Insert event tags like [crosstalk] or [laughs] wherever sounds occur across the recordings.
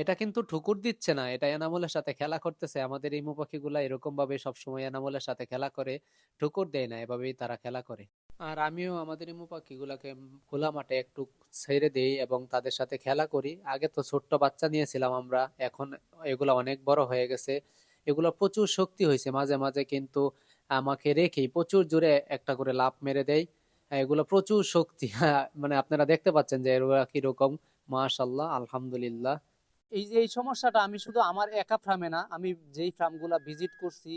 এটা কিন্তু ঠুকুর দিচ্ছে না। এটা এনামলের সাথে খেলা করতেছে। আমাদের ইমু পাখিগুলা এরকমভাবে সবসময় এনামলের সাথে খেলা করে। ঠুকুর দেয় না। এভাবেই তারা খেলা করে। আর আমিও আমাদের ইমু পাখিগুলাকে খোলা মাঠে একটু ছেড়ে দেই এবং তাদের সাথে খেলা করি। আগে তো ছোট্ট বাচ্চা নিয়েছিলাম আমরা। এখন এগুলা অনেক বড় হয়ে গেছে। এগুলো প্রচুর শক্তি হয়েছে মাঝে, মাঝে কিন্তু আমাকে রেখেই প্রচুর জোরে একটা করে লাফ মেরে দেয়। এগুলো প্রচুর শক্তি। [laughs] মানে আপনারা দেখতে পাচ্ছেন যে এগুলা কীরকম। মাশাআল্লাহ, আলহামদুলিল্লাহ। এই যে এই সমস্যাটা আমি শুধু আমার একা ফার্মে না, আমি যেই ফার্মগুলা ভিজিট করছি,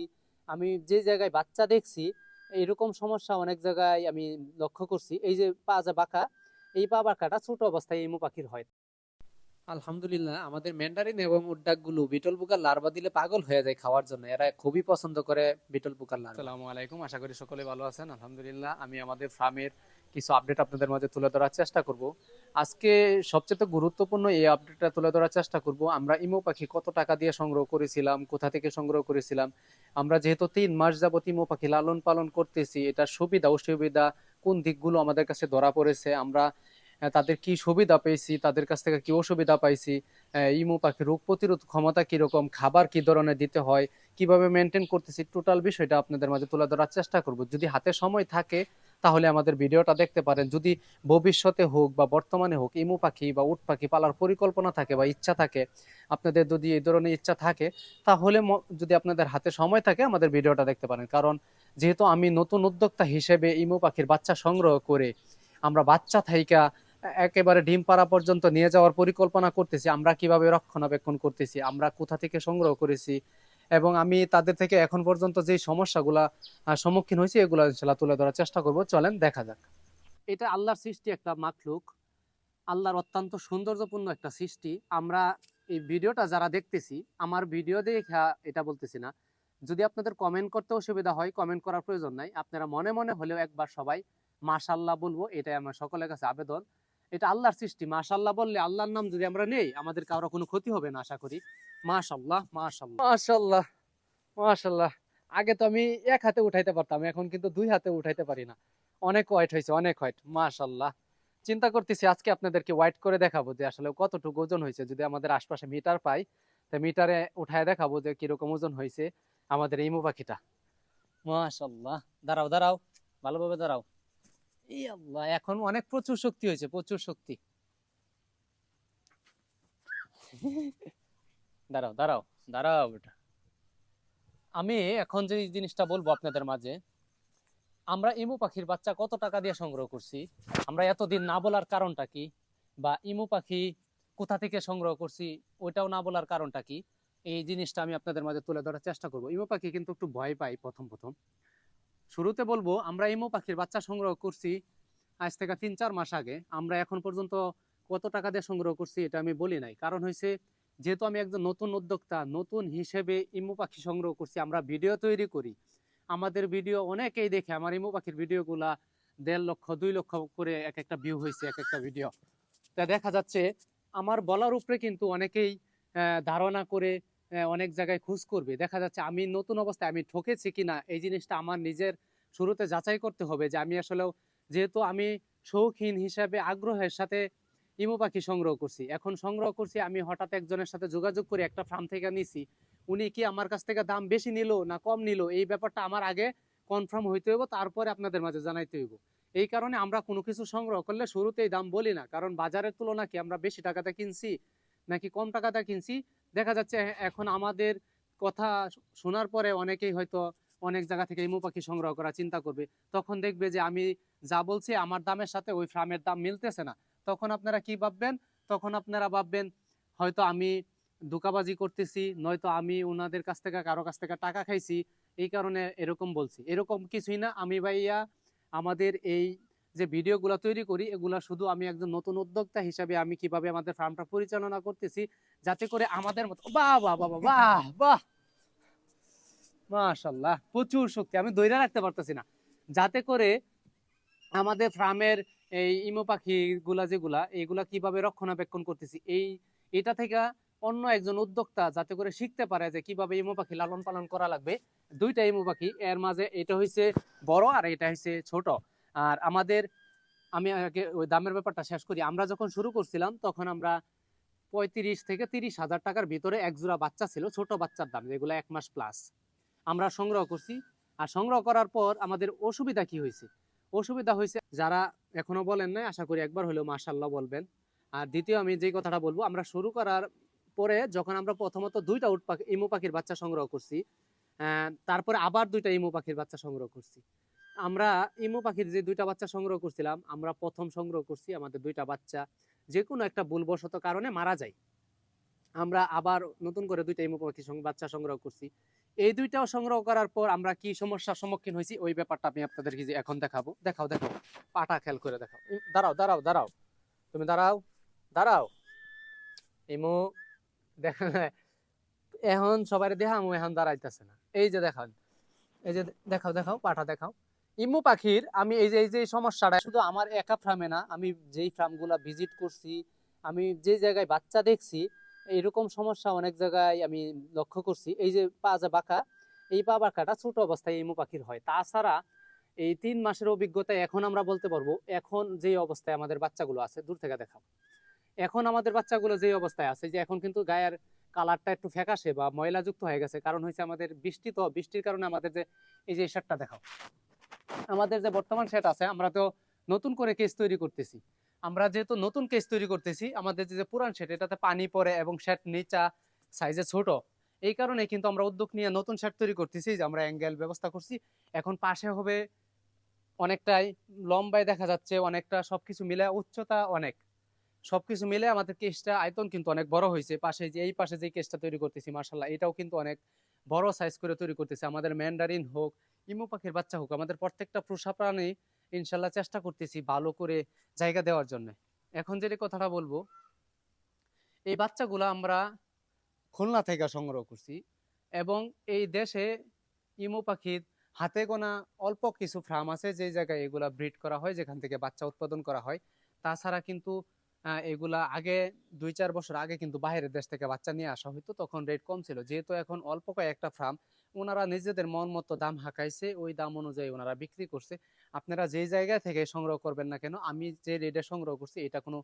আমি যে জায়গায় বাচ্চা দেখছি, এরকম সমস্যা অনেক জায়গায় আমি লক্ষ্য করছি। এই যে পা যে বাঁকা, এই পা বাঁকাটা ছোট অবস্থায় ইমু পাখির হয়। আলহামদুলিল্লাহ আমাদের ম্যান্ডারিন এবং উড্ডাকগুলো বিটল পোকার লার্ভা দিলে পাগল হয়ে যায় খাওয়ার জন্য। এরা খুবই পছন্দ করে বিটল পোকার লার্ভা। আসসালামু আলাইকুম। আশা করি সকলে ভালো আছেন। আলহামদুলিল্লাহ আমি আমাদের ফার্মের কিছু আপডেট আপনাদের মাঝে তুলে ধরার চেষ্টা করব। আজকে সবচেয়ে গুরুত্বপূর্ণ এই আপডেটটা তুলে ধরার চেষ্টা করব। আমরা ইমু পাখি কত টাকা দিয়ে সংগ্রহ করেছিলাম, কোথা থেকে সংগ্রহ করেছিলাম। আমরা যেহেতু তিন মাস যাবত ইমু পাখি লালন পালন করতেছি, এটার সুবিধা অসুবিধা কোন দিকগুলো আমাদের কাছে ধরা পড়েছে, আমরা তাদের কি সুবিধা পেয়েছি, তাদের কাছ থেকে কি অসুবিধা পাইছি, ইমু পাখির রোগ প্রতিরোধ ক্ষমতা কীরকম, খাবার কি ধরনের দিতে হয়, কীভাবে মেইনটেইন করতেছি, টোটাল বিষয়টা আপনাদের মাঝে তুলে ধরার চেষ্টা করব। যদি হাতে সময় থাকে তাহলে আমাদের ভিডিওটা দেখতে পারেন। যদি ভবিষ্যতে হোক বা বর্তমানে হোক ইমু পাখি বা উট পাখি পালার পরিকল্পনা থাকে বা ইচ্ছা থাকে, আপনাদের যদি এই ধরনের ইচ্ছা থাকে তাহলে যদি আপনাদের হাতে সময় থাকে আমাদের ভিডিওটা দেখতে পারেন। কারণ যেহেতু আমি নতুন উদ্যোক্তা হিসেবে ইমু পাখির বাচ্চা সংগ্রহ করে আমরা বাচ্চা থাইকা একেবারে ডিম পাড়া পর্যন্ত নিয়ে যাওয়ার পরিকল্পনা করতেছি। আমরা কীভাবে রক্ষণাবেক্ষণ করতেছি, আমরা কোথা থেকে সংগ্রহ করেছি এবং আমি তাদের থেকে এখন পর্যন্ত যেই সমস্যাগুলা সম্মুখীন হইছি এগুলো ইনশাআল্লাহ তুলে ধরার চেষ্টা করব। চলেন দেখা যাক। এটা আল্লাহর সৃষ্টি একটা মাখলুক। আল্লাহর অত্যন্ত সৌন্দর্যপূর্ণ একটা সৃষ্টি। আমরা এই ভিডিওটা যারা দেখতেছি, আমার ভিডিও দেইখা এটা বলতেছি না। যদি আপনাদের কমেন্ট করতে অসুবিধা হয়, কমেন্ট করার প্রয়োজন নাই। আপনারা মনে, মনে হলেও একবার সবাই মাশাআল্লাহ বলব এটাই আমার সকলের কাছে আবেদন। এটা আল্লাহর সৃষ্টি। মাশাআল্লাহ বললে আল্লাহর নাম যদি আমরা নেই, আমাদের কারও কোনো ক্ষতি হবে না আশা করি। মাশাআল্লাহ, মাশাআল্লাহ, মাশাআল্লাহ, মাশাআল্লাহ। আগে তো আমি এক হাতে উঠাইতে পারতাম। এখন কিন্তু ২ হাতে উঠাইতে পারি না। অনেক ওয়েট হইছে, অনেক ওয়েট। মাশাআল্লাহ। চিন্তা করতেছি আজকে আপনাদেরকে ওয়েট করে দেখাবো যে আসলে কতটুকু ওজন হইছে। যদি আমাদের আশপাশে মিটার পাই, তো মিটারে উঠায় দেখাবো যে কীরকম ওজন হইছে আমাদের ইমু পাখিটা। মাশাআল্লাহ। দাঁড়াও, দাঁড়াও। ভালোভাবে দাঁড়াও। ই আল্লাহ! এখন অনেক প্রচুর শক্তি হয়েছে, প্রচুর শক্তি। দাঁড়াও, দাঁড়াও, দাঁড়াও। আমি এখন যে জিনিসটা বলব আপনাদের মাঝে, আমরা ইমু পাখির বাচ্চা কত টাকা দিয়ে সংগ্রহ করছি, আমরা এতদিন না বলার কারণটা কি? বা ইমু পাখি কোথা থেকে সংগ্রহ করছি ওইটাও না বলার কারণটা কি? এই জিনিসটা আমি আপনাদের মাঝে তুলে ধরার চেষ্টা করব। ইমু পাখি কিন্তু একটু ভয় পাই প্রথম প্রথম শুরুতে বলব আমরা ইমু পাখির বাচ্চা সংগ্রহ করছি আজ থেকে ৩-৪ মাস আগে। আমরা এখন পর্যন্ত কত টাকা দিয়ে সংগ্রহ করছি এটা আমি বলি নাই। কারণ হইছে যেহেতু আমি একজন নতুন উদ্যোক্তা, নতুন হিসেবে ইমু পাখি সংগ্রহ করছি, আমরা ভিডিও তৈরি করি। আমাদের ভিডিও অনেকেই দেখে আমার ইমু পাখির ভিডিওগুলা দেড় লক্ষ, দুই লক্ষ করে এক একটা ভিউ হয়েছে এক একটা ভিডিও। তা দেখা যাচ্ছে আমার বলার উপরে কিন্তু অনেকেই ধারণা করে অনেক জায়গায় খোঁজ করবে। দেখা যাচ্ছে আমি নতুন অবস্থায় আমি ঠকেছি কিনা এই জিনিসটা আমার নিজের শুরুতে যাচাই করতে হবে যে আমি আসলেও যেহেতু আমি শৌখিন হিসাবে আগ্রহের সাথে ইমু পাখি সংগ্রহ করছি। এখন সংগ্রহ করছি, আমি হঠাৎ একজনের সাথে যোগাযোগ করে একটা ফার্ম থেকে নিছি। উনি কি আমার কাছ থেকে দাম বেশি নিলো না কম নিলো এই ব্যাপারটা আমার আগে কনফার্ম হইতে হইব, তারপরে আপনাদের মাঝে জানাইতে হইব। এই কারণে আমরা কোনো কিছু সংগ্রহ করলে শুরুতেই দাম বলি না। কারণ বাজারের তুলনা কি আমরা বেশি টাকাতে কিনছি নাকি কম টাকাতে কিনছি? দেখা যাচ্ছে এখন আমাদের কথা শোনার পরে অনেকেই হয়তো অনেক জায়গা থেকে ইমু পাখি সংগ্রহ করার চিন্তা করবে। তখন দেখবে যে আমি যা বলছি আমার দামের সাথে ওই ফার্মের দাম মিলতেছে না। তখন আপনারা কি ভাববেন? তখন আপনারা ভাববেন হয়তো আমি ধোঁকাবাজি করতেছি, নয়তো আমি উনাদের কাছ থেকে কারও কাছ থেকে টাকা খাইছি। এই কারণে এরকম বলছি। এরকম কিছুই না। আমি ভাইয়া আমাদের এই যে ভিডিওগুলা তৈরি করি এগুলা শুধু আমি একজন নতুন উদ্যোক্তা হিসাবে আমি কীভাবে আমাদের ফার্মটা পরিচালনা করতেছি যাতে করে আমাদের মতো বাহ! বাহ! বাহ! বাহ! বাহ! মাশাআল্লাহ! প্রচুর শক্তি। আমি ধইরা রাখতে পারতেছি না। যাতে করে আমাদের ফার্মের এই ইমু পাখিগুলা যেগুলা, এগুলা কীভাবে রক্ষণাবেক্ষণ করতেছি, এই, এটা থেকে অন্য একজন উদ্যোক্তা যাতে করে শিখতে পারে যে কীভাবে ইমু পাখি লালন পালন করা লাগবে। ২ টা ইমু পাখি, এর মাঝে এটা হইছে বড় আর এটা হইছে ছোট। আর আমাদের, আমি আগে ওই দামের ব্যাপারটা শেষ করি। আমরা যখন শুরু করছিলাম তখন আমরা পঁয়ত্রিশ থেকে তিরিশ হাজার টাকার ভিতরে এক জোড়া বাচ্চা ছিল, ছোট বাচ্চার দাম, যেগুলো এক মাস প্লাস আমরা সংগ্রহ করছি, আর সংগ্রহ করার পর আমাদের অসুবিধা কি হয়েছে অসুবিধা হয়েছে। যারা এখনও বলেন নাই, আশা করি একবার হলেও মাশাল্লাহ বলবেন। আর দ্বিতীয় আমি যে কথাটা বলব, আমরা শুরু করার পরে যখন আমরা প্রথমত দুইটা উট পাখি, ইমু পাখির বাচ্চা সংগ্রহ করছি তারপরে আবার দুইটা ইমু পাখির বাচ্চা সংগ্রহ করছি। আমরা ইমু পাখির যে দুইটা বাচ্চা সংগ্রহ করছিলাম, আমরা প্রথম সংগ্রহ করছি আমাদের দুইটা বাচ্চা। যে কোনো একটা ভুলবশত কারণে মারা যায়। আমরা আবার নতুন করে দুইটা ইমু পাখি বাচ্চা সংগ্রহ করছি। এই দুইটাও সংগ্রহ করার পর আমরা কি সমস্যার সম্মুখীন হয়েছি, ওই ব্যাপারটা আমি আপনাদেরকে যে এখন দেখাবো। দেখাও দেখাও। পাটা খেয়াল করে দেখাও। দাঁড়াও দাঁড়াও দাঁড়াও। তুমি দাঁড়াও দাঁড়াও। ইমু, দেখা এখন সবাই দেখামু এখন দাঁড়াইতেছে না। এই যে দেখান এই যে দেখাও দেখাও, পাটা দেখাও। ইমু পাখির, আমি এই যে এই যে সমস্যাটা, শুধু আমার একা ফার্মে না, আমি যেই ফার্মগুলা ভিজিট করছি, আমি যে জায়গায় বাচ্চা দেখছি এরকম সমস্যা অনেক জায়গায় আমি লক্ষ্য করছি। এই যে পা যে বাঁকা, এই পা বাঁকাটা ছোট অবস্থায় ইমু পাখির হয়। তাছাড়া এই তিন মাসের অভিজ্ঞতায় এখন আমরা বলতে পারব, এখন যে অবস্থায় আমাদের বাচ্চাগুলো আছে, দূর থেকে দেখাও। এখন আমাদের বাচ্চাগুলো যে অবস্থায় আছে, যে এখন কিন্তু গায়ের কালারটা একটু ফ্যাকাশে বা ময়লাযুক্ত হয়ে গেছে, কারণ হচ্ছে আমাদের বৃষ্টি তো, বৃষ্টির কারণে আমাদের যে এই যে শার্টটা দেখাও। আমাদের যে বর্তমান সেট আছে, আমরা তো নতুন করে কেস তৈরি করতেছি। আমরা যেহেতু নতুন কেস তৈরি করতেছি, আমাদের যে পুরান সেট এটাতে পানি পড়ে এবং সেট নিচা সাইজে ছোট, এই কারণে কিন্তু আমরা উদ্যোগ নিয়ে নতুন সেট তৈরি করতেছি, যে আমরা অ্যাঙ্গেল ব্যবস্থা করছি। এখন পাশে হবে অনেকটাই লম্বায় দেখা যাচ্ছে, অনেকটা সব কিছু মিলে উচ্চতা অনেক। সব কিছু মিলে আমাদের কেসটা আয়তন কিন্তু অনেক বড় হয়েছে, পাশে যে, এই পাশে যে কেসটা তৈরি করতেছি মার্শাল্লাহ এটাও কিন্তু অনেক বড় সাইজ করে তৈরি করতেছি। আমাদের ম্যান্ডারিন হোক, ইমু পাখির বাচ্চা হোক, আমাদের প্রত্যেকটা পোষা প্রাণী ইনশাল্লাহ চেষ্টা করতেছি ভালো করে জায়গা দেওয়ার জন্য। এখন যেটা কথাটা বলব, এই বাচ্চাগুলো আমরা খুলনা থেকে সংগ্রহ করছি এবং এই দেশে ইমো পাখির হাতে গোনা অল্প কিছু ফার্ম আছে যে জায়গায় এগুলা ব্রিড করা হয়, যেখান থেকে বাচ্চা উৎপাদন করা হয়। তাছাড়া কিন্তু এগুলা আগে দুই চার বছর আগে কিন্তু বাইরের দেশ থেকে বাচ্চা নিয়ে আসা হতো তখন রেট কম ছিল। যেহেতু এখন অল্প কয়েকটা ফার্ম ওনারা নিজেদের মন মতো দাম হাঁকাইছে, ওই দাম অনুযায়ী ওনারা বিক্রি করছে। আপনারা যে জায়গা থেকে সংগ্রহ করবেন না কেন, আমি যে রেটে সংগ্রহ করছি, এটা কোনো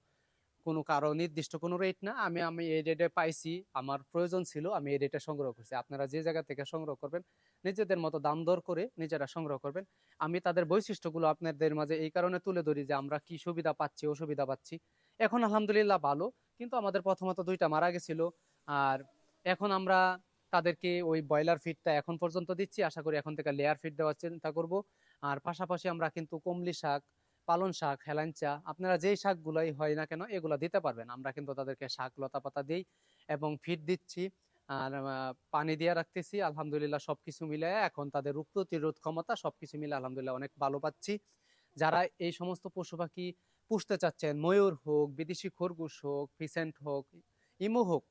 কোনো কারও নির্দিষ্ট কোনো রেট না। আমি আমি এই রেটে পাইছি, আমার প্রয়োজন ছিল, আমি এই রেটে সংগ্রহ করছি। আপনারা যে জায়গা থেকে সংগ্রহ করবেন, নিজেদের মতো দাম দর করে নিজেরা সংগ্রহ করবেন। আমি তাদের বৈশিষ্ট্যগুলো আপনাদের মাঝে এই কারণে তুলে ধরি যে, আমরা কি সুবিধা পাচ্ছি, অসুবিধা পাচ্ছি। এখন আলহামদুলিল্লাহ ভালো, কিন্তু আমাদের প্রথমত দুইটা মারা গেছিল। আর এখন আমরা তাদেরকে ওই ব্রয়লার ফিডটা এখন পর্যন্ত দিচ্ছি। আশা করি এখন থেকে লেয়ার ফিড দেওয়ার চিন্তা করব। আর পাশাপাশি আমরা কিন্তু কমলি শাক পালন শাক হেলাঞ্চা আপনারা যেই শাকগুলোই হয় না কেন এগুলো দিতে পারবেন। আমরা কিন্তু তাদেরকে শাক লতা পাতা দিই এবং ফিড দিচ্ছি। আর পানি দিয়ে রাখতেছি। আলহামদুলিল্লাহ সব কিছু মিলে এখন তাদের রোগ প্রতিরোধ ক্ষমতা সব কিছু মিলে আলহামদুলিল্লাহ অনেক ভালো পাচ্ছি। যারা এই সমস্ত পশু পাখি পুষতে চাচ্ছেন, ময়ূর হোক, বিদেশি খরগোশ হোক, ফিসেন্ট হোক, ইমু হোক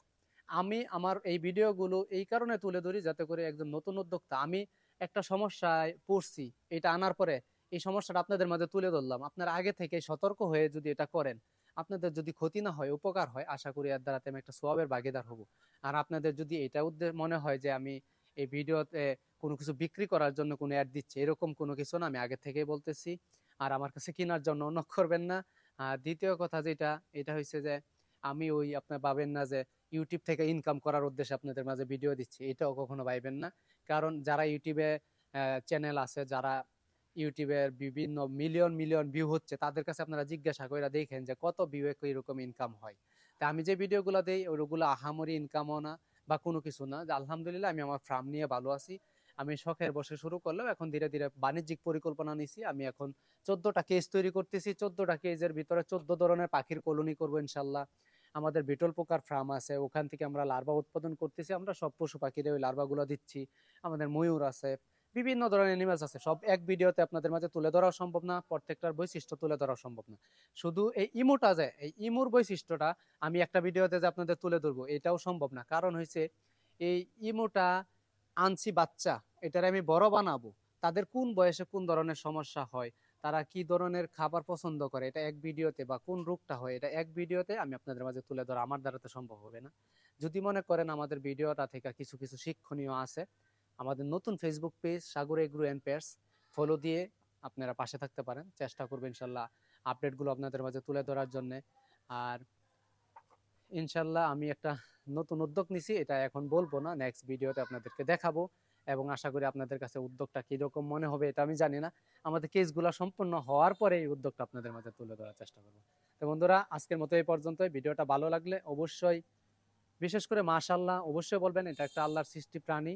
আমি আমার এই ভিডিওগুলো এই কারণে তুলে ধরি যাতে করে একজন নতুন উদ্যোক্তা, আমি একটা সমস্যায় পড়ছি, এটা আনার পরে এই সমস্যাটা আপনাদের মাঝে তুলে ধরলাম। আপনারা আগে থেকে সতর্ক হয়ে যদি এটা করেন, আপনাদের যদি ক্ষতি না হয়, উপকার হয়, আশা করি এর দ্বারাতে আমি একটা সোয়াবের ভাগিদার হব। আর আপনাদের যদি এটা উদ্দেশ্য মনে হয় যে আমি এই ভিডিওতে কোনো কিছু বিক্রি করার জন্য কোনো অ্যাড দিচ্ছি, এরকম কোনো কিছু না, আমি আগে থেকেই বলতেছি। আর আমার কাছে কেনার জন্য নক করবেন না। আর দ্বিতীয় কথা যেটা, এটা হচ্ছে যে আমি ওই আপনার ভাবেন না যে ইউটিউব থেকে ইনকাম করার উদ্দেশ্যে আপনাদের মাঝে ভিডিও দিচ্ছি, এটাও কখনো ভাইবেন না। কারণ যারা ইউটিউবে চ্যানেল আছে, যারা ইউটিউবের বিভিন্ন মিলিয়ন মিলিয়ন ভিউ হচ্ছে, তাদের কাছে আপনারা জিজ্ঞাসা করে দেখেন যে কত ভিউ এরকম ইনকাম হয়। তা আমি যে ভিডিওগুলো দেই ওইগুলো আহামরি ইনকামও না বা কোনো কিছু না। আলহামদুলিল্লাহ, আমি আমার ফার্ম নিয়ে ভালো আছি। আমি শখের বসে শুরু করলেও এখন ধীরে ধীরে বাণিজ্যিক পরিকল্পনা নিছি। আমি এখন চোদ্দটা কেজ তৈরি করতেছি। চোদ্দটা কেজের ভিতরে চোদ্দ ধরনের পাখির কলোনি করব ইনশাল্লাহ। আমাদের বিটল পোকার ফার্ম আছে, ওখান থেকে আমরা লার্ভা উৎপাদন করতেছি, আমরা সব পশু পাখিরে ওই লার্ভাগুলো দিচ্ছি, আমাদের ময়ূর আছে, বিভিন্ন ধরনের অ্যানিমালস আছে, সব এক ভিডিওতে আপনাদের মাঝে তুলে ধরা সম্ভব না, প্রত্যেকটার বৈশিষ্ট্য তুলে ধরা সম্ভব না। শুধু এই ইমোটা যে, এই ইমোর বৈশিষ্ট্যটা আমি একটা ভিডিওতে যে আপনাদের তুলে ধরবো, এটাও সম্ভব না। কারণ হয়েছে এই ইমোটা আনছি বাচ্চা, এটার আমি বড় বানাবো, তাদের কোন বয়সে কোন ধরনের সমস্যা হয় তারা কি ধরনের খাবার পছন্দ করে? এটা এক ভিডিওতে বা কোন রোগটা হয়? এটা এক ভিডিওতে আমি আপনাদের মাঝে তুলে ধরা আমার দ্বারা তো সম্ভব হবে না। যদি মনে করেন আমাদের ভিডিওটা থেকে কিছু কিছু শিক্ষণীয় আছে, আমাদের নতুন Facebook page Sagar agro and pears follow দিয়ে আপনারা পাশে থাকতে পারেন। চেষ্টা করবেন ইনশাল্লাহ আপডেটগুলো আপনাদের মাঝে তুলে ধরার জন্য। আর ইনশাল্লাহ আমি একটা নতুন উদ্যোগ নিছি, এটা এখন বলব না নেক্সট ভিডিওতে আপনাদেরকে দেখাবো। এবং আশা করি আপনাদের কাছে উদ্যোগটা কীরকম মনে হবে এটা আমি জানি না। আমাদের কেসগুলো সম্পূর্ণ হওয়ার পরে এই উদ্যোগটা আপনাদের মাঝে তুলে ধরার চেষ্টা করব। তো বন্ধুরা, আজকের মতো এই পর্যন্ত ভিডিওটা ভালো লাগলে অবশ্যই, বিশেষ করে মাশাল্লাহ অবশ্যই বলবেন, এটা একটা আল্লাহর সৃষ্টি প্রাণী।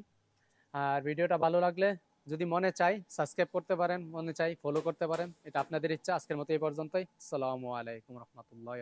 আর ভিডিওটা ভালো লাগলে যদি মনে চাই সাবস্ক্রাইব করতে পারেন, মনে চাই ফলো করতে পারেন, এটা আপনাদের ইচ্ছা। আজকের মতো এই পর্যন্তই। আসসালামু আলাইকুম রহমতুল্লাহ